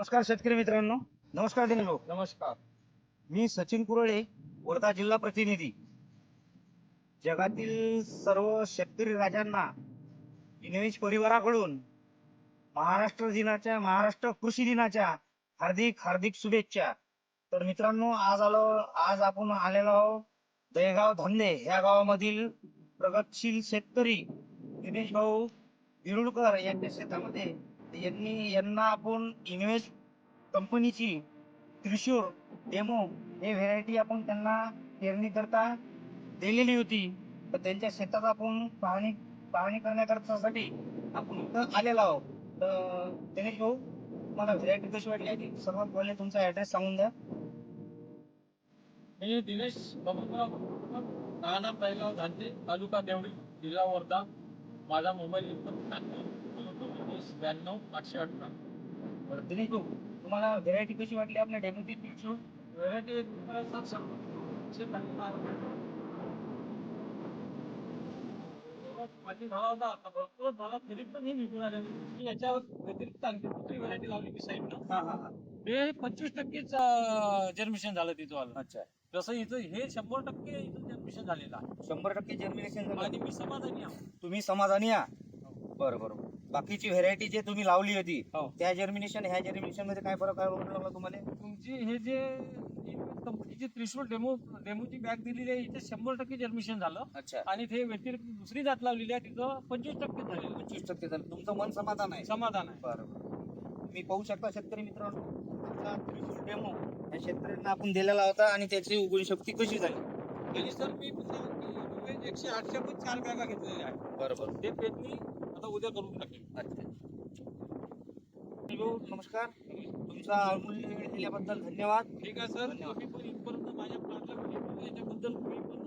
नमस्कार शेतकरी मित्रांनो. नमस्कार भाऊ नमस्कार. मी सचिन कुरळे वर्धा जिल्हा प्रतिनिधी. जगातील सर्व शेतकरी राजांना इनवेज परिवाराकडून महाराष्ट्र दिनाच्या महाराष्ट्र कृषी दिनाच्या हार्दिक हार्दिक शुभेच्छा. तर मित्रांनो आज आलो आज आपण आलेलो आहोत दहेगाव धंदे. या गावामधील प्रगतशील शेतकरी दिनेश भाऊ विरुळकर यांच्या शेतामध्ये. यांनी यांना आपण इन्व्हेस्ट कंपनीची त्रिशूर डेमो हे व्हेरायटी आपण त्यांना पेरणी करता दिलेली होती. तर त्यांच्या शेतात आपण पाहणी पाहणी करण्याकरतासाठी आपण इथं आलेलो आहोत. तर त्याने घेऊ मला व्हेरायटी कशी वाटली आहे? सर्वात पहिले तुमचा ऍड्रेस सांगून द्या. मी दिनेश बाबूराव राहणार पहिला धांडे तालुका देवळी जिल्हा वर्धा. माझा मोबाईल नंबर ब्याण्णव आठशे अठरा. बरं, दिनेश भाऊ तुम्हाला व्हेरायटी कशी वाटली आपल्या डेमोची त्रिशूर व्हरायटी माझी झाला होता आता भरपूर झाला तरी पण हे निघून आले मी याच्या व्यतिरिक्त आणखी दुसरी व्हरायटी लावली हा हा हा. हे पंचवीस टक्केच जर्मिशन झालं तिथं आलं अच्छा. जसं इथं हे शंभर टक्के इथं जर्मिशन झालेलं आहे. शंभर टक्के जर्मिनेशन झालं. आणि मी समाधानी तुम्ही समाधानी आहात? बरं बरं. बाकीची व्हेरायटी जे तुम्ही लावली होती हो. त्या जर्मिनेशन ह्या जर्मिनेशनमध्ये काय फरक आहे? लागला तुम्हाला. तुमची हे जे कंपनीची त्रिशूल डेमो डेमोची बॅग दिलेली आहे इथे शंभर टक्के जर्मिशन झालं. अच्छा. आणि ते व्यतिरिक्त दुसरी जात लावलेली आहे तिथं पंचवीस टक्के झालेलं आहे. पंचवीस टक्के झालं. तुमचं मन समाधान आहे. समाधान आहे. बरं बरं. तुम्ही पाहू शकता शेतकरी मित्रांनो तुमचा त्रिशूल डेमो या शेतकऱ्यांना आपण दिलेला होता आणि त्याची उगवण शक्ती कशी झाली? आणि सर मी एकशे आठशे पण चार बॅगा घेतलेल्या आहे बरोबर. ते पेरणी आता उद्या करून टाकेल अच्छा. हॅलो नमस्कार. तुमचा अमूल्य वेळ दिल्याबद्दल धन्यवाद. ठीक आहे सर. धन्यवाद. तुम्ही पण इथपर्यंत माझ्या दिली याच्याबद्दल तुम्ही पण